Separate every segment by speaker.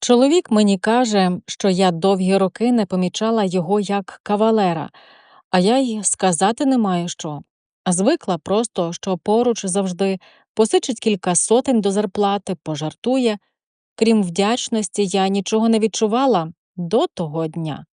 Speaker 1: Чоловік мені каже, що я довгі роки не помічала його як кавалера, а я й сказати не маю що. Звикла просто, що поруч завжди посичить кілька сотень до зарплати, пожартує. Крім вдячності, я нічого не відчувала до того дня.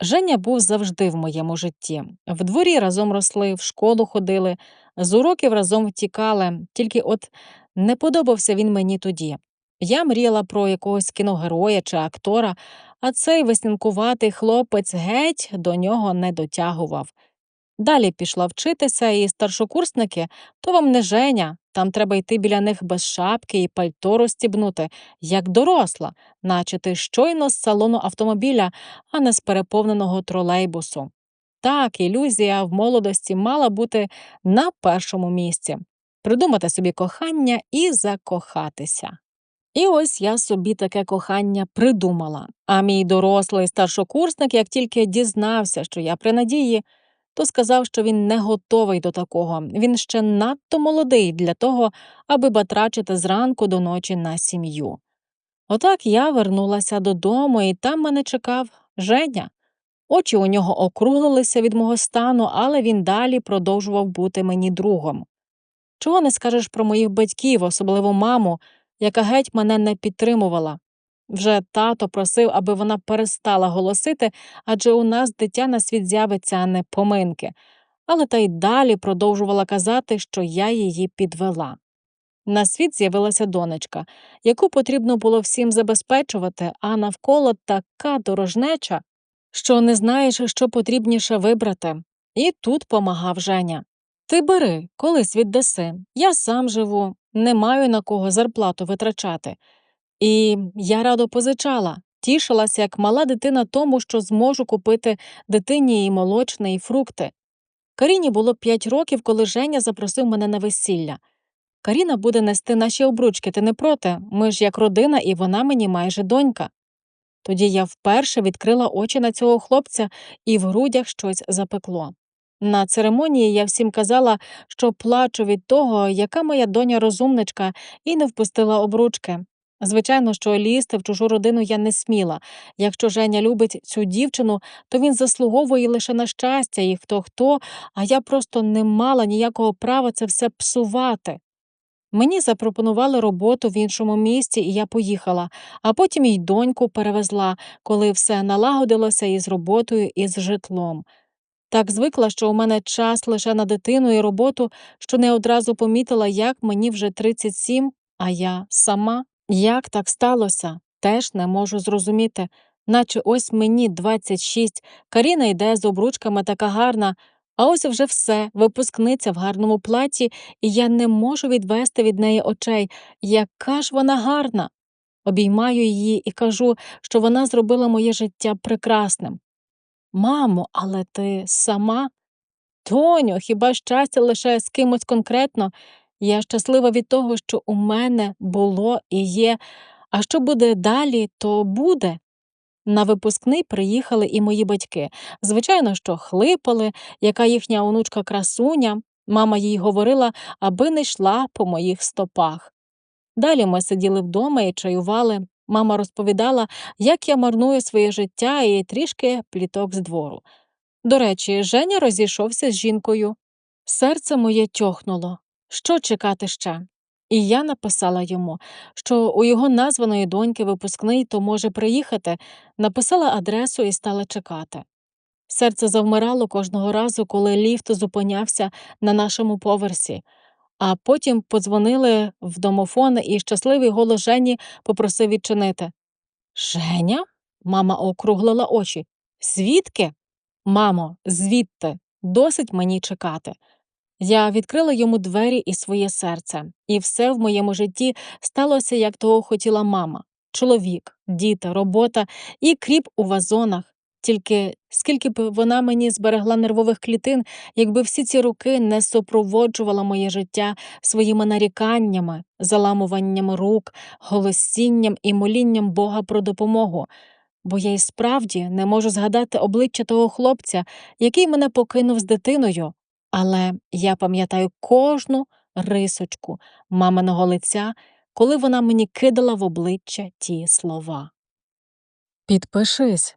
Speaker 1: Женя був завжди в моєму житті. В дворі разом росли, в школу ходили, з уроків разом втікали, тільки от не подобався він мені тоді. Я мріяла про якогось кіногероя чи актора, а цей веснянкуватий хлопець геть до нього не дотягував. Далі пішла вчитися, і старшокурсники то вам не Женя, там треба йти біля них без шапки і пальто розстібнути, як доросла, наче ти щойно з салону автомобіля, а не з переповненого тролейбусу. Так, ілюзія в молодості мала бути на першому місці придумати собі кохання і закохатися. І ось я собі таке кохання придумала. А мій дорослий старшокурсник, як тільки дізнався, що я при надії, то сказав, що він не готовий до такого. Він ще надто молодий для того, аби батрачити зранку до ночі на сім'ю. Отак я вернулася додому, і там мене чекав Женя. Очі у нього округлилися від мого стану, але він далі продовжував бути мені другом. Чого не скажеш про моїх батьків, особливо маму, яка геть мене не підтримувала. Вже тато просив, аби вона перестала голосити, адже у нас дитя на світ з'явиться, а не поминки, але та й далі продовжувала казати, що я її підвела. На світ з'явилася донечка, яку потрібно було всім забезпечувати, а навколо така дорожнеча, що не знаєш, що потрібніше вибрати. І тут помагав Женя. Ти бери, колись віддаси. Я сам живу, не маю на кого зарплату витрачати. І я радо позичала, тішилася, як мала дитина тому, що зможу купити дитині і молочне, і фрукти. Каріні було п'ять років, коли Женя запросив мене на весілля. Каріна буде нести наші обручки, ти не проти? Ми ж як родина, і вона мені майже донька. Тоді я вперше відкрила очі на цього хлопця і в грудях щось запекло. На церемонії я всім казала, що плачу від того, яка моя доня розумничка, і не впустила обручки. Звичайно, що лізти в чужу родину я не сміла. Якщо Женя любить цю дівчину, то він заслуговує лише на щастя, і хто хто, а я просто не мала ніякого права це все псувати. Мені запропонували роботу в іншому місті, і я поїхала, а потім й доньку перевезла, коли все налагодилося із роботою і з житлом. Так звикла, що у мене час лише на дитину і роботу, що не одразу помітила, як мені вже 37, а я сама. Як так сталося, теж не можу зрозуміти, наче ось мені 26, Каріна йде з обручками така гарна, а ось вже все, випускниця в гарному платі, і я не можу відвести від неї очей. Яка ж вона гарна. Обіймаю її і кажу, що вона зробила моє життя прекрасним. Мамо, але ти сама? Тоню, хіба щастя лише з кимось конкретно? Я щаслива від того, що у мене було і є, а що буде далі, то буде. На випускний приїхали і мої батьки. Звичайно, що хлипали, яка їхня онучка красуня, мама їй говорила, аби не йшла по моїх стопах. Далі ми сиділи вдома і чаювали. Мама розповідала, як я марную своє життя і трішки пліток з двору. До речі, Женя розійшовся з жінкою. Серце моє тьохнуло. Що чекати ще? І я написала йому, що у його названої доньки випускний то може приїхати, написала адресу і стала чекати. Серце завмирало кожного разу, коли ліфт зупинявся на нашому поверсі, а потім подзвонили в домофон, і щасливий голос Жені попросив відчинити. Женя? Мама округлила очі. Звідки? Мамо, звідти, досить мені чекати. Я відкрила йому двері і своє серце, і все в моєму житті сталося, як того хотіла мама чоловік, діти, робота і кріп у вазонах. Тільки скільки б вона мені зберегла нервових клітин, якби всі ці роки не супроводжувала моє життя своїми наріканнями, заламуванням рук, голосінням і молінням Бога про допомогу, бо я й справді не можу згадати обличчя того хлопця, який мене покинув з дитиною. Але я пам'ятаю кожну рисочку маминого лиця, коли вона мені кидала в обличчя ті слова. Підпишись,